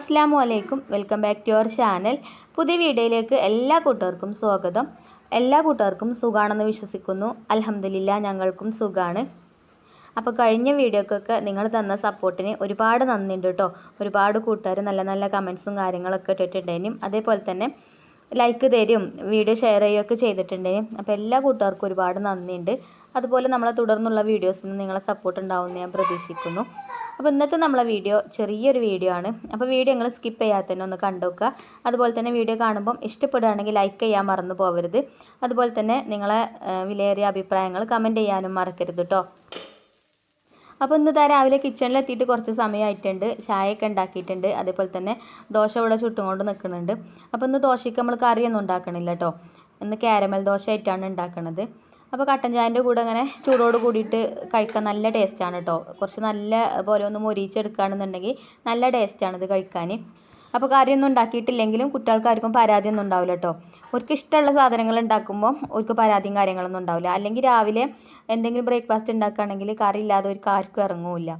അസ്സാം വലൈക്കും welcome back to our channel. പുതിയ വീഡിയോയിലേക്ക് എല്ലാ കൂട്ടുകാർക്കും സ്വാഗതം. എല്ലാ കൂട്ടുകാർക്കും സുഖാണെന്ന് വിശ്വസിക്കുന്നു. അലഹമില്ല ഞങ്ങൾക്കും സുഖമാണ് അപ്പോൾ കഴിഞ്ഞ വീഡിയോക്കൊക്കെ നിങ്ങൾ തന്ന സപ്പോർട്ടിന് ഒരുപാട് നന്ദിയുണ്ട് കേട്ടോ. ഒരുപാട് കൂട്ടുകാർ നല്ല നല്ല കമൻസും കാര്യങ്ങളൊക്കെ ഇട്ടിട്ടുണ്ടേനും അതേപോലെ തന്നെ ലൈക്ക് തരും വീഡിയോ ഷെയർ ചെയ്യുകയൊക്കെ ചെയ്തിട്ടുണ്ടേനും അപ്പോൾ എല്ലാ കൂട്ടുകാർക്കും ഒരുപാട് നന്ദിയുണ്ട്. അതുപോലെ നമ്മളെ തുടർന്നുള്ള വീഡിയോസിന് നിങ്ങളെ സപ്പോർട്ട് ഉണ്ടാവുമെന്ന് ഞാൻ പ്രതീക്ഷിക്കുന്നു. അപ്പോൾ ഇന്നത്തെ നമ്മളെ വീഡിയോ ചെറിയൊരു വീഡിയോ ആണ്. അപ്പോൾ വീഡിയോ നിങ്ങൾ സ്കിപ്പ് ചെയ്യാതെ തന്നെ ഒന്ന് കണ്ടുവെക്കുക അതുപോലെ തന്നെ വീഡിയോ കാണുമ്പം ഇഷ്ടപ്പെടുകയാണെങ്കിൽ ലൈക്ക് ചെയ്യാൻ മറന്നു പോകരുത് അതുപോലെ തന്നെ നിങ്ങളെ വിലയേറിയ അഭിപ്രായങ്ങൾ കമന്റ് ചെയ്യാനും മറക്കരുത് കേട്ടോ അപ്പോൾ ഇന്ന് താ രാവിലെ കിച്ചണിൽ എത്തിയിട്ട് കുറച്ച് സമയമായിട്ടുണ്ട് ചായയൊക്കെ ഉണ്ടാക്കിയിട്ടുണ്ട് അതേപോലെ തന്നെ ദോശ ഇവിടെ ചുട്ടും കൊണ്ട് നിൽക്കുന്നുണ്ട്. അപ്പോൾ ഇന്ന് ദോശയ്ക്ക് നമ്മൾ കറിയൊന്നും ഉണ്ടാക്കണില്ല കേട്ടോ ഇന്ന് കാരമൽ ദോശ ആയിട്ടാണ് ഉണ്ടാക്കണത് അപ്പോൾ കട്ടൻ ചായന്റെ കൂടെ അങ്ങനെ ചൂടോട് കൂടിയിട്ട് കഴിക്കാൻ നല്ല ടേസ്റ്റാണ് കേട്ടോ കുറച്ച് നല്ല പോലെ ഒന്ന് മൊരിച്ചെടുക്കുകയാണെന്നുണ്ടെങ്കിൽ നല്ല ടേസ്റ്റാണ് ഇത് കഴിക്കാൻ അപ്പോൾ കറിയൊന്നും ഉണ്ടാക്കിയിട്ടില്ലെങ്കിലും കുട്ടികൾക്കാർക്കും പരാതിയൊന്നും ഉണ്ടാവില്ല കേട്ടോ അവർക്ക് ഇഷ്ടമുള്ള സാധനങ്ങൾ ഉണ്ടാക്കുമ്പോൾ അവർക്ക് പരാതിയും കാര്യങ്ങളൊന്നും ഉണ്ടാവില്ല. അല്ലെങ്കിൽ രാവിലെ എന്തെങ്കിലും ബ്രേക്ക്ഫാസ്റ്റ് ഉണ്ടാക്കുകയാണെങ്കിൽ കറി ഇല്ലാതെ അവർക്ക് ആർക്കും ഇറങ്ങുമില്ല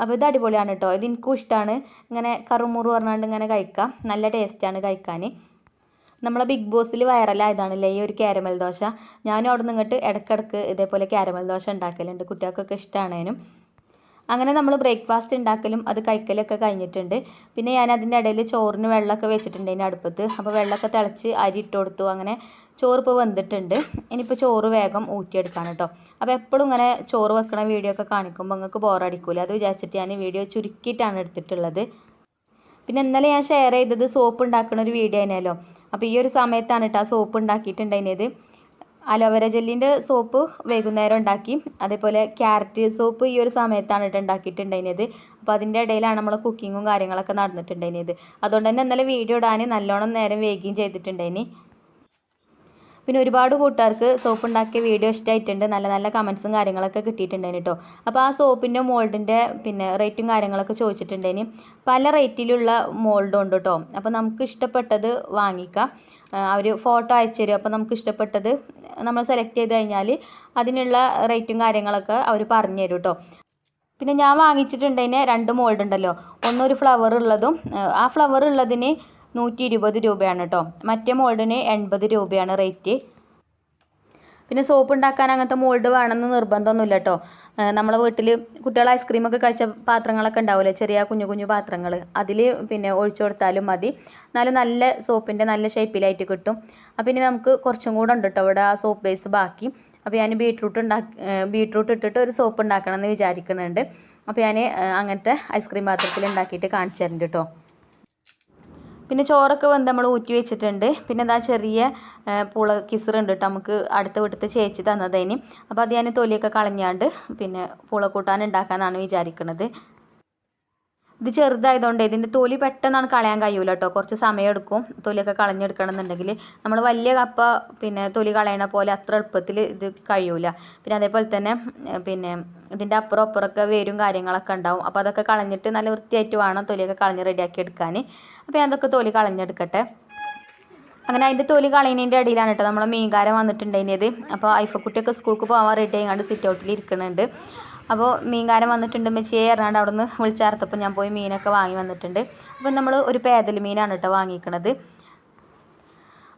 അപ്പോൾ ഇത് അടിപൊളിയാണ് കേട്ടോ ഇത് എനിക്കും ഇഷ്ടമാണ് ഇങ്ങനെ കറുമുറു പറഞ്ഞുകൊണ്ട് ഇങ്ങനെ കഴിക്കാം. നല്ല ടേസ്റ്റാണ് കഴിക്കാൻ. നമ്മളെ ബിഗ് ബോസിൽ വൈറലായതാണല്ലേ ഈ ഒരു കാരമൽ ദോശ? ഞാനും അവിടെ നിന്ന് ഇങ്ങോട്ട് ഇടയ്ക്കിടയ്ക്ക് ഇതേപോലെ കാരമൽ ദോശ ഉണ്ടാക്കലുണ്ട്. കുട്ടികൾക്കൊക്കെ ഇഷ്ടമാണേനും അങ്ങനെ നമ്മൾ ബ്രേക്ക്ഫാസ്റ്റ് ഉണ്ടാക്കലും അത് കഴിക്കലൊക്കെ കഴിഞ്ഞിട്ടുണ്ട്. പിന്നെ ഞാൻ അതിന്റെ ഇടയിൽ ചോറിന് വെള്ളമൊക്കെ വെച്ചിട്ടുണ്ട് അതിന്റെ അടുപ്പത്ത്. അപ്പോൾ വെള്ളമൊക്കെ തിളച്ച് അരി ഇട്ട് കൊടുത്തു. അങ്ങനെ ചോറ് ഇപ്പോൾ വെന്തിട്ടുണ്ട്. ഇനിയിപ്പോൾ ചോറ് വേഗം ഊറ്റിയെടുക്കാണ് കേട്ടോ. അപ്പോൾ എപ്പോഴും ഇങ്ങനെ ചോറ് വെക്കണ വീഡിയോ ഒക്കെ കാണിക്കുമ്പോൾ നിങ്ങൾക്ക് ബോറടിക്കൂല അത് വിചാരിച്ചിട്ട് ഞാൻ വീഡിയോ ചുരുക്കിയിട്ടാണ് എടുത്തിട്ടുള്ളത്. പിന്നെ ഇന്നലെ ഞാൻ ഷെയർ ചെയ്തത് സോപ്പ് ഉണ്ടാക്കുന്ന ഒരു വീഡിയോ ആയിരുന്നല്ലോ. അപ്പോൾ ഈ ഒരു സമയത്താണ് കേട്ടോ ആ സോപ്പ് ഉണ്ടാക്കിയിട്ടുണ്ടായിരുന്നത് അലോവേര ജെല്ലിന്റെ സോപ്പ് വൈകുന്നേരം ഉണ്ടാക്കി. അതേപോലെ ക്യാരറ്റ് സോപ്പ് ഈ ഒരു സമയത്താണ് കേട്ടോ ഉണ്ടാക്കിയിട്ടുണ്ടായിരുന്നത്. അപ്പോൾ അതിന്റെ ഇടയിലാണ് നമ്മൾ കുക്കിങ്ങും കാര്യങ്ങളൊക്കെ നടന്നിട്ടുണ്ടായിരുന്നത്. അതുകൊണ്ട് തന്നെ ഇന്നലെ വീഡിയോ ഇടാൻ നല്ലോണം നേരം വൈകുകയും ചെയ്തിട്ടുണ്ടായിനി. പിന്നെ ഒരുപാട് കൂട്ടുകാർക്ക് സോപ്പ് ഉണ്ടാക്കിയ വീഡിയോ ഇഷ്ടമായിട്ടുണ്ട് നല്ല നല്ല കമൻസും കാര്യങ്ങളൊക്കെ കിട്ടിയിട്ടുണ്ടായിന് കേട്ടോ അപ്പോൾ ആ സോപ്പിന്റെ മോൾഡിന്റെ പിന്നെ റേറ്റും കാര്യങ്ങളൊക്കെ ചോദിച്ചിട്ടുണ്ടായിന്. പല റേറ്റിലുള്ള മോൾഡും ഉണ്ട് കേട്ടോ അപ്പോൾ നമുക്ക് ഇഷ്ടപ്പെട്ടത് വാങ്ങിക്കാം. അവർ ഫോട്ടോ അയച്ചു തരും. അപ്പോൾ നമുക്ക് ഇഷ്ടപ്പെട്ടത് നമ്മൾ സെലക്ട് ചെയ്ത് കഴിഞ്ഞാൽ അതിനുള്ള റേറ്റും കാര്യങ്ങളൊക്കെ അവർ പറഞ്ഞു തരും കേട്ടോ പിന്നെ ഞാൻ വാങ്ങിച്ചിട്ടുണ്ടതിന് രണ്ട് മോൾഡ് ഉണ്ടല്ലോ. ഒന്നൊരു ഫ്ലവർ ഉള്ളതും ആ ഫ്ലവർ ഉള്ളതിന് നൂറ്റി ഇരുപത് രൂപയാണ് കേട്ടോ മറ്റേ മോൾഡിന് എൺപത് രൂപയാണ് റേറ്റ്. പിന്നെ സോപ്പ് ഉണ്ടാക്കാൻ അങ്ങനത്തെ മോൾഡ് വേണമെന്ന് നിർബന്ധമൊന്നുമില്ല കേട്ടോ നമ്മളെ വീട്ടിൽ കുട്ടികൾ ഐസ്ക്രീമൊക്കെ കഴിച്ച പാത്രങ്ങളൊക്കെ ഉണ്ടാവില്ലേ ചെറിയ കുഞ്ഞു കുഞ്ഞു പാത്രങ്ങൾ അതിൽ പിന്നെ ഒഴിച്ചു കൊടുത്താലും മതി. എന്നാലും നല്ല സോപ്പിന്റെ നല്ല ഷേപ്പിലായിട്ട് കിട്ടും. അപ്പം ഇനി നമുക്ക് കുറച്ചും കൂടെ ഉണ്ട് കേട്ടോ ഇവിടെ ആ സോപ്പ് ബേസ് ബാക്കി. അപ്പോൾ ഞാൻ ബീട്രൂട്ട് ഉണ്ടാക്കി ബീട്രൂട്ട് ഇട്ടിട്ട് ഒരു സോപ്പ് ഉണ്ടാക്കണം എന്ന് വിചാരിക്കുന്നുണ്ട് അപ്പോൾ ഞാൻ അങ്ങനത്തെ ഐസ്ക്രീം പാത്രത്തിൽ ഉണ്ടാക്കിയിട്ട് കാണിച്ചു തരുന്നുണ്ട് കേട്ടോ പിന്നെ ചോറൊക്കെ വന്ന് നമ്മൾ ഊറ്റി വെച്ചിട്ടുണ്ട്. പിന്നെ എന്താ ചെറിയ പുള കിസറുണ്ട് കേട്ടോ നമുക്ക് അടുത്ത വീട്ടിലത്തെ ചേച്ചി തന്നതിന് അപ്പോൾ അത് ഞാൻ തൊലിയൊക്കെ കളഞ്ഞാണ്ട് പിന്നെ പുളക്കൂട്ടാൻ ഉണ്ടാക്കാനാണ് വിചാരിക്കുന്നത് ഇത് ചെറുതായതുകൊണ്ട് ഇതിന്റെ തൊലി പെട്ടെന്നാണ് കളയാൻ കഴിയൂല കേട്ടോ കുറച്ച് സമയം എടുക്കും തൊലിയൊക്കെ കളഞ്ഞെടുക്കണം എന്നുണ്ടെങ്കിൽ നമ്മൾ വലിയ കപ്പ പിന്നെ തൊലി കളയണ പോലെ അത്ര എളുപ്പത്തിൽ ഇത് കഴിയൂല. പിന്നെ അതേപോലെ തന്നെ പിന്നെ ഇതിന്റെ അപ്പുറം അപ്പുറമൊക്കെ വേരും കാര്യങ്ങളൊക്കെ ഉണ്ടാവും. അപ്പോൾ അതൊക്കെ കളഞ്ഞിട്ട് നല്ല വൃത്തിയായിട്ട് വേണം തൊലിയൊക്കെ കളഞ്ഞ് റെഡിയാക്കി എടുക്കാൻ. അപ്പോൾ ഞാൻ അതൊക്കെ തൊലി കളഞ്ഞെടുക്കട്ടെ. അങ്ങനെ അതിന്റെ തൊലി കളയുന്നതിന്റെ ഇടയിലാണ് കേട്ടോ നമ്മളെ മീൻകാരൻ വന്നിട്ടുണ്ടായിരുന്നത്. അപ്പോൾ ഐഫക്കുട്ടിയൊക്കെ സ്കൂൾക്ക് പോകാൻ റെഡി ആയിങ്ങാണ്ട് സിറ്റ് ഔട്ടിൽ ഇരിക്കുന്നുണ്ട് അപ്പോൾ മീൻകാരൻ വന്നിട്ടുണ്ട്. മെച്ചിയെ ഇറങ്ങാണ്ട് അവിടെ നിന്ന് വിളിച്ചാർത്തപ്പോൾ ഞാൻ പോയി മീനൊക്കെ വാങ്ങി വന്നിട്ടുണ്ട്. അപ്പം നമ്മൾ ഒരു പേദൽ മീനാണ് കേട്ടോ വാങ്ങിക്കണത്.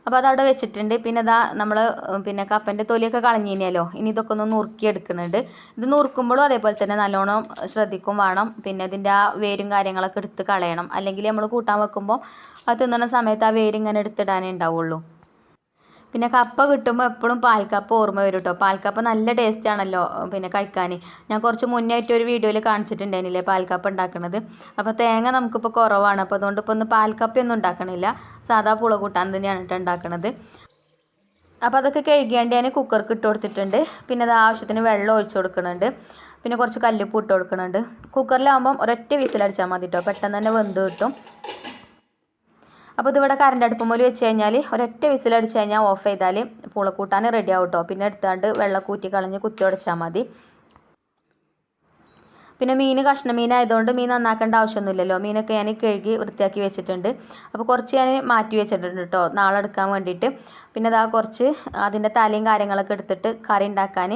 അപ്പോൾ അതവിടെ വെച്ചിട്ടുണ്ട്. പിന്നെ ഇതാ നമ്മൾ പിന്നെ കപ്പന്റെ തൊലിയൊക്കെ കളഞ്ഞിനല്ലോ. ഇനി ഇതൊക്കെ ഒന്ന് നുറുക്കി എടുക്കുന്നുണ്ട് ഇത് നുറുക്കുമ്പോഴും അതേപോലെ തന്നെ നല്ലോണം ശ്രദ്ധിക്കും വേണം. പിന്നെ ഇതിന്റെ ആ വേരും കാര്യങ്ങളൊക്കെ എടുത്ത് കളയണം. അല്ലെങ്കിൽ നമ്മൾ കൂട്ടാൻ വെക്കുമ്പോൾ അത് തിന്നണ സമയത്ത് ആ വേര് ഇങ്ങനെ എടുത്തിടാനേ ഉണ്ടാവുള്ളൂ. പിന്നെ കപ്പ കിട്ടുമ്പോൾ എപ്പോഴും പാൽക്കപ്പ ഓർമ്മ വരും കേട്ടോ പാൽക്കപ്പ നല്ല ടേസ്റ്റ് ആണല്ലോ പിന്നെ കഴിക്കാൻ ഞാൻ കുറച്ച് മുന്നേ ആയിട്ട് ഒരു വീഡിയോയിൽ കാണിച്ചിട്ടുണ്ടായിരുന്നില്ലേ പാൽക്കപ്പ ഉണ്ടാക്കണത്? അപ്പോൾ തേങ്ങ നമുക്കിപ്പോൾ കുറവാണ്. അപ്പോൾ അതുകൊണ്ട് ഇപ്പോൾ ഒന്ന് പാൽക്കപ്പയൊന്നും ഉണ്ടാക്കണില്ല. സാധാ പുള കൂട്ടാൻ തന്നെയാണ് കേട്ടോ ഉണ്ടാക്കുന്നത് അപ്പോൾ അതൊക്കെ കഴുകിയാണ്ട് ഞാൻ കുക്കർക്ക് ഇട്ട് കൊടുത്തിട്ടുണ്ട്. പിന്നെ അത് ആവശ്യത്തിന് വെള്ളം ഒഴിച്ചു കൊടുക്കുന്നുണ്ട് പിന്നെ കുറച്ച് കല്ലുപ്പ് ഇട്ട് കൊടുക്കുന്നുണ്ട് കുക്കറിലാകുമ്പം ഒരൊറ്റ വിസിലടിച്ചാൽ മതി കേട്ടോ പെട്ടെന്ന് തന്നെ വെന്ത് കിട്ടും. അപ്പോൾ ഇതിവിടെ കറണ്ട് അടുപ്പ് മുതൽ വെച്ച് കഴിഞ്ഞാൽ ഒരൊറ്റ വിസിലടിച്ച് കഴിഞ്ഞാൽ ഓഫ് ചെയ്താൽ പൂളക്കൂട്ടാൻ റെഡി ആവും കേട്ടോ പിന്നെ എടുത്താണ്ട് വെള്ളം കൂറ്റി കളഞ്ഞ് കുത്തി ഉടച്ചാൽ മതി. പിന്നെ മീൻ കഷ്ണ മീനായതുകൊണ്ട് മീൻ നന്നാക്കേണ്ട ആവശ്യമൊന്നുമില്ലല്ലോ. മീനൊക്കെ ഞാൻ കഴുകി വൃത്തിയാക്കി വെച്ചിട്ടുണ്ട്. അപ്പോൾ കുറച്ച് ഞാൻ മാറ്റി വെച്ചിട്ടുണ്ട് കേട്ടോ. നാളെ എടുക്കാൻ വേണ്ടിയിട്ട്. പിന്നെ അതാ കുറച്ച് അതിന്റെ തലയും കാര്യങ്ങളൊക്കെ എടുത്തിട്ട് കറി ഉണ്ടാക്കാൻ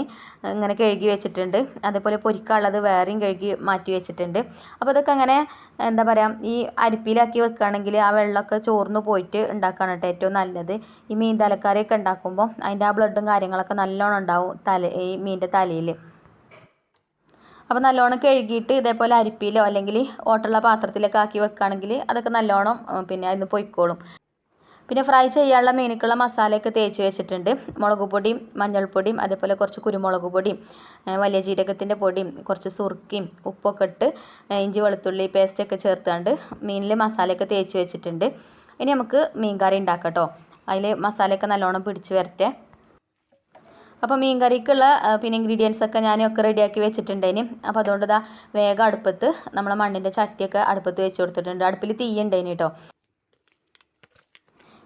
ഇങ്ങനെ കഴുകി വെച്ചിട്ടുണ്ട്. അതേപോലെ പൊരിക്കാനുള്ളത് വേറെയും കഴുകി മാറ്റി വെച്ചിട്ടുണ്ട്. അപ്പോൾ അതൊക്കെ അങ്ങനെ എന്താ പറയുക ഈ അരിപ്പിലാക്കി വെക്കുകയാണെങ്കിൽ ആ വെള്ളമൊക്കെ ചോർന്ന് പോയിട്ട് ഉണ്ടാക്കുകയാണ് കേട്ടോ ഏറ്റവും നല്ലത്. ഈ മീൻ തലക്കറിയൊക്കെ ഉണ്ടാക്കുമ്പോൾ അതിന്റെ ആ ബ്ലഡും കാര്യങ്ങളൊക്കെ നല്ലോണം ഉണ്ടാവും തല ഈ മീനിന്റെ തലയിൽ. അപ്പോൾ നല്ലോണം കഴുകിയിട്ട് ഇതേപോലെ അരിപ്പിയിലോ അല്ലെങ്കിൽ ഓട്ടുള്ള പാത്രത്തിലൊക്കെ ആക്കി വെക്കുകയാണെങ്കിൽ അതൊക്കെ നല്ലോണം പിന്നെ അതിന് പൊയ്ക്കോളും. പിന്നെ ഫ്രൈ ചെയ്യാനുള്ള മീനുക്കുള്ള മസാലയൊക്കെ തേച്ച് വെച്ചിട്ടുണ്ട്. മുളക് പൊടിയും മഞ്ഞൾപ്പൊടിയും അതേപോലെ കുറച്ച് കുരുമുളക് പൊടിയും വലിയ ജീരകത്തിന്റെ പൊടിയും കുറച്ച് സുറുക്കിയും ഉപ്പൊക്കെ ഇട്ട് ഇഞ്ചി വെളുത്തുള്ളി പേസ്റ്റൊക്കെ ചേർത്തുകൊണ്ട് മീനിൽ മസാലയൊക്കെ തേച്ച് വെച്ചിട്ടുണ്ട്. ഇനി നമുക്ക് മീൻ കറി ഉണ്ടാക്കാം കേട്ടോ. അതിൽ മസാലയൊക്കെ നല്ലോണം പിടിച്ച് വരട്ടെ. അപ്പോൾ മീൻ കറിക്കുള്ള പിന്നെ ഇൻഗ്രീഡിയൻസ് ഒക്കെ ഞാനൊക്കെ റെഡിയാക്കി വെച്ചിട്ടുണ്ടേനും. അപ്പോൾ അതുകൊണ്ട് ഇതാ വേഗം അടുപ്പത്ത് നമ്മളെ മണ്ണിന്റെ ചട്ടിയൊക്കെ അടുപ്പത്ത് വെച്ച് കൊടുത്തിട്ടുണ്ട്. അടുപ്പിൽ തീയുണ്ടേന് കേട്ടോ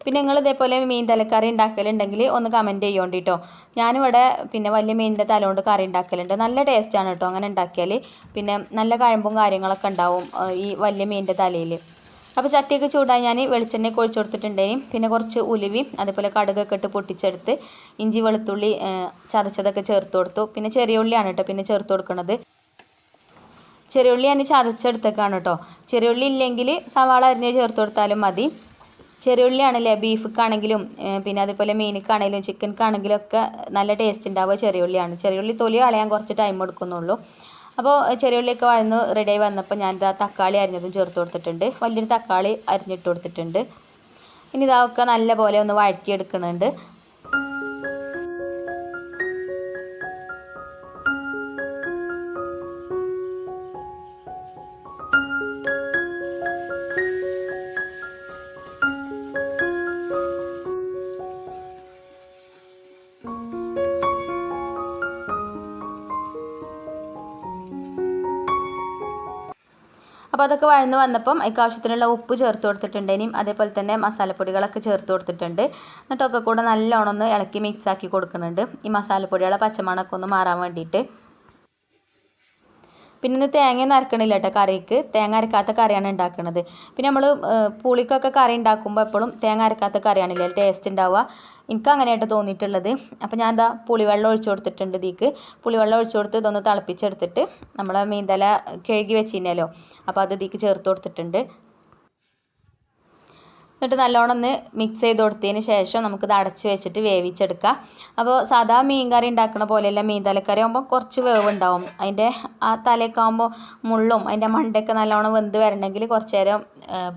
പിന്നെ നിങ്ങൾ ഇതേപോലെ മീൻ തലക്കറി ഉണ്ടാക്കലുണ്ടെങ്കിൽ ഒന്ന് കമന്റ് ചെയ്യോണ്ട് കേട്ടോ ഞാനിവിടെ പിന്നെ വലിയ മീനിന്റെ തല കൊണ്ട് കറി ഉണ്ടാക്കലുണ്ട് നല്ല ടേസ്റ്റാണ് കേട്ടോ അങ്ങനെ ഉണ്ടാക്കിയാൽ പിന്നെ നല്ല കഴമ്പും കാര്യങ്ങളൊക്കെ ഉണ്ടാവും ഈ വലിയ മീനിന്റെ തലയിൽ അപ്പോൾ ചട്ടിയൊക്കെ ചൂടായി ഞാൻ വെളിച്ചെണ്ണ ഒഴിച്ച് കൊടുത്തിട്ടുണ്ടേനും പിന്നെ കുറച്ച് ഉലുവി അതേപോലെ കടുകൊക്കെ ഇട്ട് പൊട്ടിച്ചെടുത്ത് ഇഞ്ചി വെളുത്തുള്ളി ചതച്ചതൊക്കെ ചേർത്ത് കൊടുത്തു. പിന്നെ ചെറിയ ഉള്ളിയാണ് കേട്ടോ പിന്നെ ചേർത്ത് കൊടുക്കുന്നത് ചെറിയ ഉള്ളി ഞാൻ ചതച്ചെടുത്തേക്കാണ് കേട്ടോ. ചെറിയ ഉള്ളി ഇല്ലെങ്കിൽ സവാള അരിഞ്ഞ് ചേർത്ത് കൊടുത്താലും മതി. ചെറിയ ഉള്ളിയാണല്ലേ ബീഫിക്കാണെങ്കിലും പിന്നെ അതേപോലെ മീനിക്കാണെങ്കിലും ചിക്കൻക്കാണെങ്കിലും ഒക്കെ നല്ല ടേസ്റ്റ് ഉണ്ടാവുക ചെറിയ ഉള്ളിയാണ്. ചെറിയ ഉള്ളി തൊലി കളയാൻ കുറച്ച് ടൈം എടുക്കുന്നുള്ളൂ. അപ്പോൾ ചെറിയ ഉള്ളിയൊക്കെ വഴന്ന് റെഡിയായി വന്നപ്പോൾ ഞാൻ ഇതാ തക്കാളി അരിഞ്ഞതും ചേർത്ത് കൊടുത്തിട്ടുണ്ട്. വലിയൊരു തക്കാളി അരിഞ്ഞിട്ട് കൊടുത്തിട്ടുണ്ട്. ഇനി ഇതൊക്കെ ഒക്കെ നല്ലപോലെ ഒന്ന് വഴറ്റിയെടുക്കുന്നുണ്ട് അപ്പോൾ അതൊക്കെ വഴന്ന് വന്നപ്പം ആവശ്യത്തിനുള്ള ഉപ്പ് ചേർത്ത് കൊടുത്തിട്ടുണ്ട്. ഇനിയും അതേപോലെ തന്നെ മസാലപ്പൊടികളൊക്കെ ചേർത്ത് കൊടുത്തിട്ടുണ്ട്. എന്നിട്ടൊക്കെ കൂടെ നല്ലോണം ഒന്ന് ഇളക്കി മിക്സ് ആക്കി കൊടുക്കുന്നുണ്ട്. ഈ മസാലപ്പൊടികളെ പച്ചമണമൊക്കെ ഒന്ന് മാറാൻ വേണ്ടിയിട്ട്. പിന്നെ തേങ്ങയൊന്നും അരക്കണില്ല കേട്ടോ കറിക്ക്. തേങ്ങ അരക്കാത്ത കറിയാണ് ഉണ്ടാക്കുന്നത് പിന്നെ നമ്മൾ പുളിക്കൊക്കെ കറി ഉണ്ടാക്കുമ്പോൾ എപ്പോഴും തേങ്ങ അരക്കാത്ത കറിയാണില്ല? ടേസ്റ്റ് ഉണ്ടാവുക. എനിക്ക് അങ്ങനെയായിട്ട് തോന്നിയിട്ടുള്ളത്. അപ്പോൾ ഞാൻ എന്താ പുളിവെള്ളം ഒഴിച്ചു കൊടുത്തിട്ടുണ്ട് ഇതിക്ക് പുളിവെള്ളം ഒഴിച്ചു കൊടുത്ത് ഇതൊന്ന് തിളപ്പിച്ചെടുത്തിട്ട് നമ്മളെ മീൻതല കഴുകി വെച്ചിരുന്നല്ലോ. അപ്പോൾ അത് ഇതിക്ക് ചേർത്ത് കൊടുത്തിട്ടുണ്ട്. എന്നിട്ട് നല്ലോണം ഒന്ന് മിക്സ് ചെയ്ത് കൊടുത്തതിന് ശേഷം നമുക്കിത് അടച്ച് വെച്ചിട്ട് വേവിച്ചെടുക്കാം. അപ്പോൾ സാധാ മീൻ കറി ഉണ്ടാക്കുന്ന പോലെയല്ല മീൻ തലക്കറി ആകുമ്പോൾ കുറച്ച് വേവ് ഉണ്ടാവും അതിന്റെ ആ തലയൊക്കെ ആകുമ്പോൾ മുള്ളും അതിന്റെ മണ്ടയൊക്കെ നല്ലോണം വെന്ത് വരണമെങ്കിൽ കുറച്ച് നേരം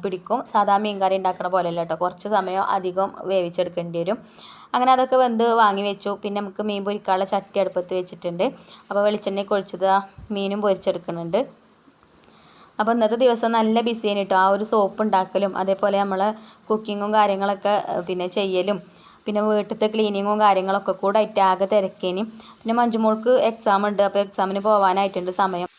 പിടിക്കും. സാധാ മീൻ കറി ഉണ്ടാക്കുന്ന പോലെയല്ല കേട്ടോ. കുറച്ച് സമയം അധികം വേവിച്ചെടുക്കേണ്ടി വരും. അങ്ങനെ അതൊക്കെ വെന്ത് വാങ്ങി വെച്ചു. പിന്നെ നമുക്ക് മീൻ പൊരിക്കാനുള്ള ചട്ടി അടുപ്പത്ത് വെച്ചിട്ടുണ്ട്. അപ്പോൾ വെളിച്ചെണ്ണയൊക്കെ ഒഴിച്ചത് മീനും പൊരിച്ചെടുക്കുന്നുണ്ട്. അപ്പോൾ ഇന്നത്തെ ദിവസം നല്ല ബിസിയാണ് കേട്ടോ. ആ ഒരു സോപ്പ് ഉണ്ടാക്കലും അതേപോലെ നമ്മൾ കുക്കിങ്ങും കാര്യങ്ങളൊക്കെ പിന്നെ ചെയ്യലും. പിന്നെ വീട്ടിലത്തെ ക്ലീനിങ്ങും കാര്യങ്ങളൊക്കെ കൂടെ ആയിട്ട് ആകെ തിരക്കേനി. പിന്നെ മഞ്ജുമോൾക്ക് എക്സാം ഉണ്ട് അപ്പോൾ എക്സാമിന് പോകാനായിട്ടുണ്ട് സമയം.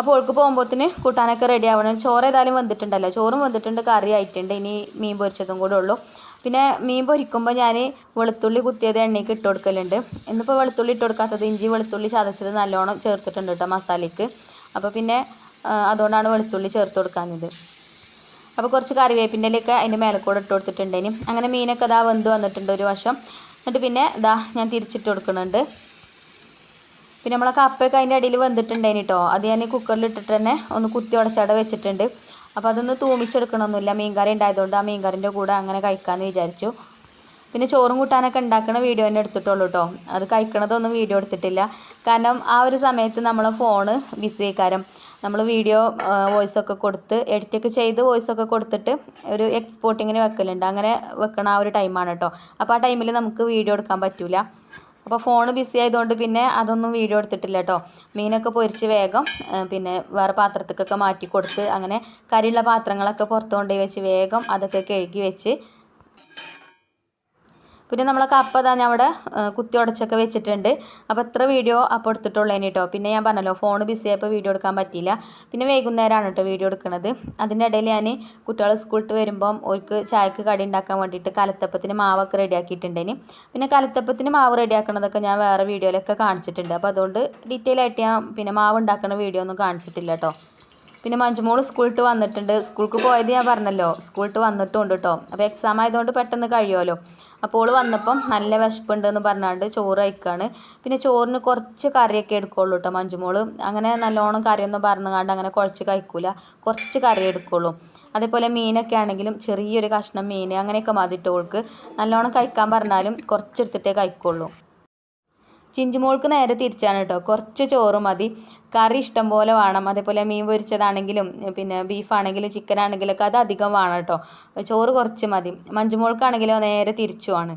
അപ്പോൾ ഓൾക്ക് പോകുമ്പോഴത്തേന് കൂട്ടാനൊക്കെ റെഡി ആവണം. ചോറ് ഏതായാലും വന്നിട്ടുണ്ടല്ലോ ചോറും വന്നിട്ടുണ്ട് കറി ആയിട്ടുണ്ട്. ഇനി മീൻ പൊരിച്ചതും കൂടെ ഉള്ളൂ. പിന്നെ മീൻ പൊരിക്കുമ്പോൾ ഞാൻ വെളുത്തുള്ളി കുത്തിയത് എണ്ണയ്ക്ക് ഇട്ട് കൊടുക്കലുണ്ട്. ഇന്നിപ്പോൾ വെളുത്തുള്ളി ഇട്ട് കൊടുക്കാത്തത് ഇഞ്ചി വെളുത്തുള്ളി ചതച്ചത് നല്ലോണം ചേർത്തിട്ടുണ്ട് കേട്ടോ മസാലയ്ക്ക്. അപ്പോൾ പിന്നെ അതുകൊണ്ടാണ് വെളുത്തുള്ളി ചേർത്ത് കൊടുക്കാഞ്ഞത്. അപ്പോൾ കുറച്ച് കറിവേപ്പിന്റെ ഇലയൊക്കെ അതിന്റെ മേലെ കൂടെ ഇട്ട് കൊടുത്തിട്ടുണ്ടേനും അങ്ങനെ മീനൊക്കെ ഇതാ വെന്ത് വന്നിട്ടുണ്ട് ഒരു വശം. എന്നിട്ട് പിന്നെ ഇതാ ഞാൻ തിരിച്ചിട്ട് കൊടുക്കുന്നുണ്ട്. പിന്നെ നമ്മളെ കപ്പയൊക്കെ അതിന്റെ അടിയിൽ വെന്തിട്ടുണ്ടേനി കേട്ടോ അത് ഞാൻ കുക്കറിൽ ഇട്ടിട്ട് തന്നെ ഒന്ന് കുത്തി ഉടച്ചട വെച്ചിട്ടുണ്ട്. അപ്പോൾ അതൊന്ന് തൂമിച്ചെടുക്കണമൊന്നുമില്ല മീൻകറി ഉണ്ടായതുകൊണ്ട് ആ മീൻകറിന്റെ കൂടെ അങ്ങനെ കഴിക്കാമെന്ന് വിചാരിച്ചു. പിന്നെ ചോറും കൂട്ടാനൊക്കെ ഉണ്ടാക്കുന്ന വീഡിയോ തന്നെ എടുത്തിട്ടുള്ളൂ കേട്ടോ അത് കഴിക്കണതൊന്നും വീഡിയോ എടുത്തിട്ടില്ല. കാരണം ആ ഒരു സമയത്ത് നമ്മളെ ഫോണ് ബിസി ആയിക്കാരം. നമ്മൾ വീഡിയോ വോയിസ് ഒക്കെ കൊടുത്ത് എഡിറ്റൊക്കെ ചെയ്ത് വോയിസ് ഒക്കെ കൊടുത്തിട്ട് ഒരു എക്സ്പോർട്ടിങ്ങിന് വെക്കലുണ്ട്. അങ്ങനെ വെക്കണ ആ ഒരു ടൈമാണ് കേട്ടോ അപ്പോൾ ആ ടൈമിൽ നമുക്ക് വീഡിയോ എടുക്കാൻ പറ്റില്ല അപ്പോൾ ഫോൺ ബിസി ആയതുകൊണ്ട് പിന്നെ അതൊന്നും വീഡിയോ എടുത്തിട്ടില്ല കേട്ടോ മീനൊക്കെ പൊരിച്ച് വേഗം പിന്നെ വേറെ പാത്രത്തേക്കൊക്കെ മാറ്റി കൊടുത്ത് അങ്ങനെ കരിയുള്ള പാത്രങ്ങളൊക്കെ പുറത്ത് കൊണ്ടുപോയി വെച്ച് വേഗം അതൊക്കെ കഴുകി വെച്ച് പിന്നെ നമ്മൾ കപ്പ ഞാൻ അവിടെ കുത്തി ഉടച്ചൊക്കെ വെച്ചിട്ടുണ്ട്. അപ്പോൾ എത്ര വീഡിയോ അപ്പോൾ എടുത്തിട്ടുള്ളേന് കേട്ടോ പിന്നെ ഞാൻ പറഞ്ഞല്ലോ ഫോൺ ബിസി ആയപ്പോൾ വീഡിയോ എടുക്കാൻ പറ്റിയില്ല. പിന്നെ വൈകുന്നേരമാണ് കേട്ടോ വീഡിയോ എടുക്കുന്നത് അതിന്റെ ഇടയിൽ ഞാൻ കുട്ടികൾ സ്കൂളിട്ട് വരുമ്പം അവർക്ക് ചായക്ക് കടി ഉണ്ടാക്കാൻ വേണ്ടിയിട്ട് കലത്തപ്പത്തിന് മാവൊക്കെ റെഡിയാക്കിയിട്ടുണ്ടേന് പിന്നെ കലത്തപ്പത്തിന് മാവ് റെഡിയാക്കണതൊക്കെ ഞാൻ വേറെ വീഡിയോയിലൊക്കെ കാണിച്ചിട്ടുണ്ട്. അപ്പോൾ അതുകൊണ്ട് ഡീറ്റെയിൽ ആയിട്ട് ഞാൻ പിന്നെ മാവ് ഉണ്ടാക്കുന്ന വീഡിയോ ഒന്നും കാണിച്ചിട്ടില്ല കേട്ടോ പിന്നെ മഞ്ജുമോൾ സ്കൂളിട്ട് വന്നിട്ടുണ്ട്. സ്കൂൾക്ക് പോയത് ഞാൻ പറഞ്ഞല്ലോ സ്കൂളിട്ട് വന്നിട്ടുണ്ട് കേട്ടോ അപ്പോൾ എക്സാം ആയതുകൊണ്ട് പെട്ടെന്ന് കഴിയുമല്ലോ. അപ്പോൾ ഓൾ വന്നപ്പം നല്ല വിശപ്പുണ്ട് എന്ന് പറഞ്ഞാണ്ട് ചോറ് കഴിക്കുകയാണ് പിന്നെ ചോറിന് കുറച്ച് കറിയൊക്കെ എടുക്കുള്ളൂ കേട്ടോ മഞ്ജുമോൾ അങ്ങനെ നല്ലോണം കറിയൊന്നും പറഞ്ഞുകൊണ്ട് അങ്ങനെ കുഴച്ച് കഴിക്കൂല. കുറച്ച് കറി എടുക്കുള്ളൂ. അതേപോലെ മീനൊക്കെ ആണെങ്കിലും ചെറിയൊരു കഷ്ണം മീൻ അങ്ങനെയൊക്കെ മതി ഓൾക്ക്. നല്ലോണം കഴിക്കാൻ പറഞ്ഞാലും കുറച്ചെടുത്തിട്ടേ കഴിക്കുള്ളൂ. ചിഞ്ചുമോൾക്ക് നേരെ തിരിച്ചാണ് കേട്ടോ. കുറച്ച് ചോറ് മതി. കറി ഇഷ്ടം പോലെ വേണം. അതേപോലെ മീൻ പൊരിച്ചതാണെങ്കിലും പിന്നെ ബീഫാണെങ്കിലും ചിക്കൻ ആണെങ്കിലൊക്കെ അത് അധികം വേണം കേട്ടോ. ചോറ് കുറച്ച് മതി. മഞ്ജുമോൾക്കാണെങ്കിലോ നേരെ തിരിച്ചുമാണ്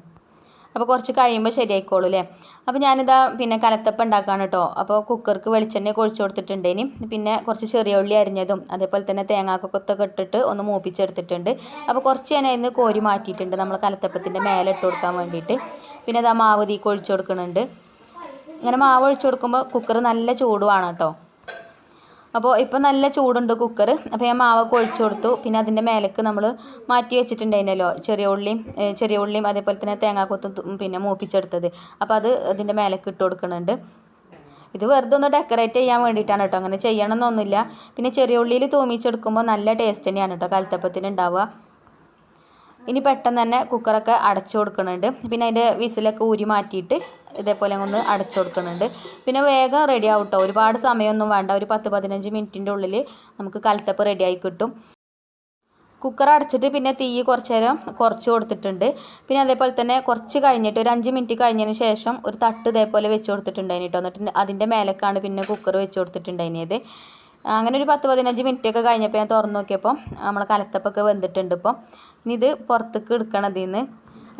അപ്പോൾ കുറച്ച് കഴിയുമ്പോൾ ശരിയായിക്കോളൂ അല്ലേ അപ്പോൾ ഞാനിതാ പിന്നെ കലത്തപ്പം ഉണ്ടാക്കാണ് കേട്ടോ. അപ്പോൾ കുക്കർക്ക് വെളിച്ചെണ്ണ കൊടുത്തിട്ടുണ്ട് ഇനി. പിന്നെ കുറച്ച് ചെറിയ ഉള്ളി അരിഞ്ഞതും അതേപോലെ തന്നെ തേങ്ങാക്കൊത്തൊക്കെ ഇട്ടിട്ട് ഒന്ന് മൂപ്പിച്ചെടുത്തിട്ടുണ്ട്. അപ്പോൾ കുറച്ച് ഞാൻ അതിന് കോരി മാറ്റിയിട്ടുണ്ട്. നമ്മൾ കലത്തപ്പത്തിന്റെ മേലെ ഇട്ട് കൊടുക്കാൻ വേണ്ടിയിട്ട്. പിന്നെ അതാ മാവ് തീ കൊഴിച്ചു കൊടുക്കുന്നുണ്ട്. ഇങ്ങനെ മാവ് ഒഴിച്ചു കൊടുക്കുമ്പോൾ കുക്കർ നല്ല ചൂടുമാണ് കേട്ടോ. അപ്പോൾ ഇപ്പം നല്ല ചൂടുണ്ട് കുക്കർ അപ്പോൾ ഞാൻ മാവൊക്കെ ഒഴിച്ചു കൊടുത്തു. പിന്നെ അതിന്റെ മേലേക്ക് നമ്മൾ മാറ്റി വെച്ചിട്ടുണ്ടായിരുന്നല്ലോ ചെറിയ ഉള്ളിയും ചെറിയ ഉള്ളിയും അതേപോലെ തന്നെ തേങ്ങാക്കൊത്തും പിന്നെ മൂപ്പിച്ചെടുത്തത്. അപ്പോൾ അത് അതിന്റെ മേലേക്ക് ഇട്ട് കൊടുക്കുന്നുണ്ട്. ഇത് വെറുതെ ഒന്ന് ഡെക്കറേറ്റ് ചെയ്യാൻ വേണ്ടിയിട്ടാണ് കേട്ടോ. അങ്ങനെ ചെയ്യണമെന്നൊന്നുമില്ല. പിന്നെ ചെറിയ ഉള്ളിയിൽ തൂമിച്ചെടുക്കുമ്പോൾ നല്ല ടേസ്റ്റ് തന്നെയാണ് കേട്ടോ. കലത്തപ്പത്തിന് ഉണ്ടാവുക. ഇനി പെട്ടെന്ന് തന്നെ കുക്കറൊക്കെ അടച്ചു കൊടുക്കുന്നുണ്ട്. പിന്നെ അതിന്റെ വിസിലൊക്കെ ഊരി മാറ്റിയിട്ട് ഇതേപോലെ ഒന്ന് അടച്ചു കൊടുക്കുന്നുണ്ട്. പിന്നെ വേഗം റെഡി ആവും കേട്ടോ ഒരുപാട് സമയമൊന്നും വേണ്ട. ഒരു പത്ത് പതിനഞ്ച് മിനിറ്റിന്റെ ഉള്ളിൽ നമുക്ക് കലത്തപ്പ് റെഡിയായി കിട്ടും. കുക്കർ അടച്ചിട്ട് പിന്നെ തീ കുറച്ച് നേരം കുറച്ച് കൊടുത്തിട്ടുണ്ട്. പിന്നെ അതേപോലെ തന്നെ കുറച്ച് കഴിഞ്ഞിട്ട് ഒരു അഞ്ച് മിനിറ്റ് കഴിഞ്ഞതിന് ശേഷം ഒരു തട്ട് ഇതേപോലെ വെച്ച് കൊടുത്തിട്ടുണ്ടായിരുന്നു കേട്ടോ. എന്നിട്ട് അതിന്റെ മേലേക്കാണ് പിന്നെ കുക്കർ വെച്ച് കൊടുത്തിട്ടുണ്ടായിരുന്നത് അങ്ങനെ ഒരു പത്ത് പതിനഞ്ച് മിനിറ്റ് ഒക്കെ കഴിഞ്ഞപ്പോൾ ഞാൻ തുറന്ന് നോക്കിയപ്പോൾ നമ്മൾ കലത്തപ്പൊക്കെ വെന്തിട്ടുണ്ട് ഇപ്പം. ഇനി ഇത് പുറത്തേക്ക് എടുക്കണം ഇതിൽ നിന്ന്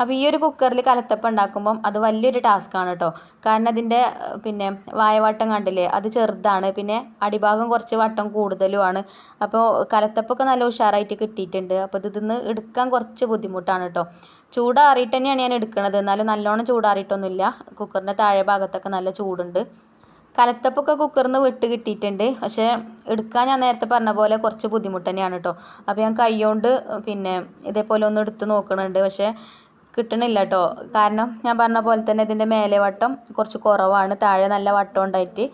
അപ്പോൾ ഈ ഒരു കുക്കറിൽ കലത്തപ്പം ഉണ്ടാക്കുമ്പം അത് വലിയൊരു ടാസ്ക് ആണ് കേട്ടോ കാരണം അതിന്റെ പിന്നെ വായവട്ടം കണ്ടില്ലേ അത് ചെറുതാണ്. പിന്നെ അടിഭാഗം കുറച്ച് വട്ടം കൂടുതലുമാണ് അപ്പോൾ കലത്തപ്പൊക്കെ നല്ല ഉഷാറായിട്ട് കിട്ടിയിട്ടുണ്ട്. അപ്പോൾ ഇതിന്ന് എടുക്കാൻ കുറച്ച് ബുദ്ധിമുട്ടാണ് കേട്ടോ ചൂടാറിയിട്ട് തന്നെയാണ് ഞാൻ എടുക്കുന്നത് എന്നാലും നല്ലോണം ചൂടാറിയിട്ടൊന്നുമില്ല. കുക്കറിന്റെ താഴെ ഭാഗത്തൊക്കെ നല്ല ചൂടുണ്ട്. കലത്തപ്പൊക്കെ കുക്കറിൽ നിന്ന് വിട്ട് കിട്ടിയിട്ടുണ്ട്. പക്ഷേ എടുക്കാൻ ഞാൻ നേരത്തെ പറഞ്ഞ പോലെ കുറച്ച് ബുദ്ധിമുട്ട് തന്നെയാണ് കേട്ടോ അപ്പോൾ ഞാൻ കൈകൊണ്ട് പിന്നെ ഇതേപോലെ ഒന്ന് എടുത്ത് നോക്കണുണ്ട്. പക്ഷേ കിട്ടണില്ല കേട്ടോ കാരണം ഞാൻ പറഞ്ഞ പോലെ തന്നെ ഇതിന്റെ മേലെ വട്ടം കുറച്ച് കുറവാണ്. താഴെ നല്ല വട്ടം ഉണ്ടായിട്ട്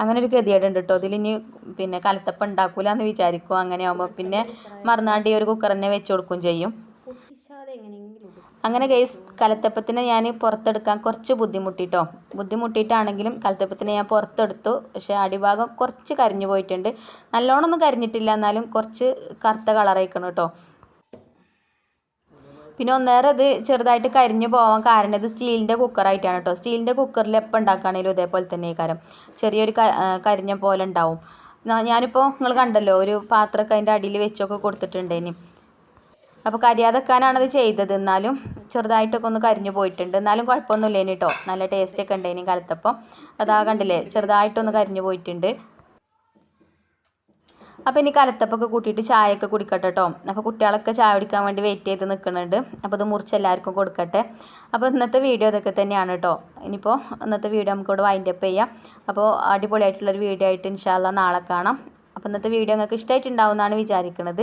അങ്ങനെ ഒരു ഗതികേടുണ്ട് കേട്ടോ ഇതിലിനി പിന്നെ കലത്തപ്പം ഉണ്ടാക്കൂല എന്ന് വിചാരിക്കും അങ്ങനെ ആകുമ്പോൾ പിന്നെ മറുനാണ്ട് ഒരു കുക്കർ തന്നെ വെച്ച് കൊടുക്കുകയും ചെയ്യും. അങ്ങനെ ഗൈസ് കലത്തപ്പത്തിനെ ഞാൻ പുറത്തെടുക്കാൻ കുറച്ച് ബുദ്ധിമുട്ടിട്ടോ. ബുദ്ധിമുട്ടിയിട്ടാണെങ്കിലും കലത്തപ്പത്തിനെ ഞാൻ പുറത്തെടുത്തു. പക്ഷേ അടിഭാഗം കുറച്ച് കരിഞ്ഞു പോയിട്ടുണ്ട്. നല്ലോണം കരിഞ്ഞിട്ടില്ല. എന്നാലും കുറച്ച് കറുത്ത കളറായിക്കണം കേട്ടോ. പിന്നെ ഒന്നേറെ ഇത് ചെറുതായിട്ട് കരിഞ്ഞു പോകാൻ കാരണം ഇത് സ്റ്റീലിന്റെ കുക്കറായിട്ടാണ് കേട്ടോ. സ്റ്റീലിന്റെ കുക്കറിൽ എപ്പോൾ ഉണ്ടാക്കുകയാണെങ്കിലും ഇതേപോലെ തന്നെ കാരം ചെറിയൊരു കരിഞ്ഞ പോലെ ഉണ്ടാവും. ഞാനിപ്പോൾ നിങ്ങൾ കണ്ടല്ലോ ഒരു പാത്രമൊക്കെ അതിന്റെ അടിയിൽ വെച്ചൊക്കെ കൊടുത്തിട്ടുണ്ടേനി. അപ്പോൾ കരിയാതെക്കാനാണത് ചെയ്തത്. എന്നാലും ചെറുതായിട്ടൊക്കെ ഒന്ന് കരിഞ്ഞു പോയിട്ടുണ്ട്. എന്നാലും കുഴപ്പമൊന്നുമില്ല ഇനി കേട്ടോ നല്ല ടേസ്റ്റൊക്കെ ഇനി കലത്തപ്പം. അതാ കണ്ടില്ലേ ചെറുതായിട്ടൊന്ന് കരിഞ്ഞു പോയിട്ടുണ്ട്. അപ്പോൾ ഇനി കലത്തപ്പൊക്കെ കൂട്ടിയിട്ട് ചായയൊക്കെ കുടിക്കട്ടെ കേട്ടോ അപ്പോൾ കുട്ടികളൊക്കെ ചായ കുടിക്കാൻ വേണ്ടി വെയിറ്റ് ചെയ്ത് നിൽക്കുന്നുണ്ട്. അപ്പോൾ ഇത് മുറിച്ച് എല്ലാവർക്കും കൊടുക്കട്ടെ. അപ്പോൾ ഇന്നത്തെ വീഡിയോ ഇതൊക്കെ തന്നെയാണ് കേട്ടോ ഇനിയിപ്പോൾ ഇന്നത്തെ വീഡിയോ നമുക്കിവിടെ വൈൻഡപ്പ് ചെയ്യാം. അപ്പോൾ അടിപൊളിയായിട്ടുള്ളൊരു വീഡിയോ ആയിട്ട് ഇൻഷാല്ല നാളെ കാണാം. അപ്പോൾ ഇന്നത്തെ വീഡിയോ നിങ്ങൾക്ക് ഇഷ്ടമായിട്ടുണ്ടാവുമെന്നാണ് വിചാരിക്കുന്നത്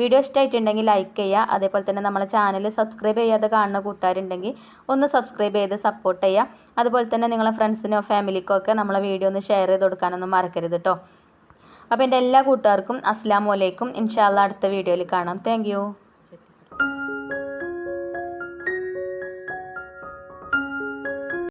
വീഡിയോ ഇഷ്ടമായിട്ടുണ്ടെങ്കിൽ ലൈക്ക് ചെയ്യുക. അതേപോലെ തന്നെ നമ്മളെ ചാനൽ സബ്സ്ക്രൈബ് ചെയ്യാതെ കാണുന്ന കൂട്ടുകാരുണ്ടെങ്കിൽ ഒന്ന് സബ്സ്ക്രൈബ് ചെയ്ത് സപ്പോർട്ട് ചെയ്യുക. അതുപോലെ തന്നെ നിങ്ങളെ ഫ്രണ്ട്സിനോ ഫാമിലിക്കോ ഒക്കെ നമ്മളെ വീഡിയോ ഒന്ന് ഷെയർ ചെയ്ത് കൊടുക്കാനൊന്നും മറക്കരുത് കേട്ടോ അപ്പോൾ എന്റെ എല്ലാ കൂട്ടുകാർക്കും അസ്സാം വലൈക്കും ഇൻഷാല്ല അടുത്ത വീഡിയോയിൽ കാണാം. താങ്ക്